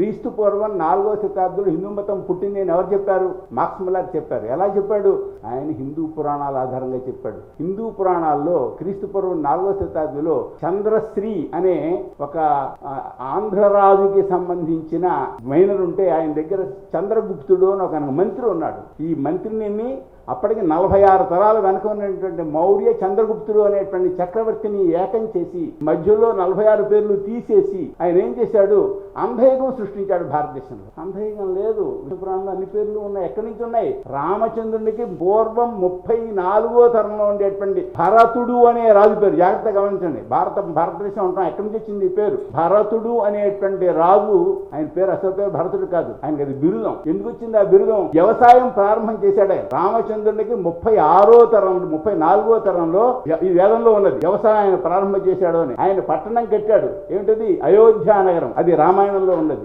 క్రీస్తు పూర్వం నాలుగో శతాబ్దంలో హిందూ మతం పుట్టింది అని ఎవరు చెప్పారు? మాక్స్ ముల్లర్ చెప్పారు. ఎలా చెప్పాడు? ఆయన హిందూ పురాణాల ఆధారంగా చెప్పాడు. హిందూ పురాణాల్లో క్రీస్తు పూర్వం నాలుగో శతాబ్దిలో చంద్రశ్రీ అనే ఒక ఆంధ్రరాజుకి సంబంధించిన మైనర్ ఉంటే ఆయన దగ్గర చంద్రగుప్తుడు అని ఒక మంత్రి ఉన్నాడు. ఈ మంత్రిని అప్పటికి నలభై ఆరు తరాల వెనక ఉన్నటువంటి మౌర్య చంద్రగుప్తుడు అనేటువంటి చక్రవర్తిని ఏకం చేసి మధ్యలో నలభై ఆరు పేర్లు తీసేసి ఆయన ఏం చేశాడు? అంధయుగం సృష్టించాడు భారతదేశంలో. అంధయుగం లేదు. విష్ణు అన్ని పేర్లు ఉన్నాయి. ఎక్కడి నుంచి ఉన్నాయి? రామచంద్రునికి పూర్వం ముప్పై నాలుగో తరంలో ఉండేటువంటి భరతుడు అనే రాజు పేరు. జాగ్రత్తగా గమనించండి. భారత భారతదేశం ఉంటాం ఎక్కడి నుంచి వచ్చింది ఈ పేరు? భరతుడు అనేటువంటి రాజు ఆయన పేరు అసలు పేరు భరతుడు కాదు. ఆయనకి అది బిరుదం. ఎందుకు వచ్చింది ఆ బిరుదం? వ్యవసాయం ప్రారంభం చేశాడు ఆయన. రామచంద్రునికి ముప్పై ఆరో తరం ముప్పై నాలుగో తరంలో ఈ వేదంలో ఉన్నది. వ్యవసాయం ప్రారంభం చేశాడు అని. ఆయన పట్టణం కట్టాడు. ఏమిటది? అయోధ్య నగరం. అది రామాయణంలో ఉన్నది.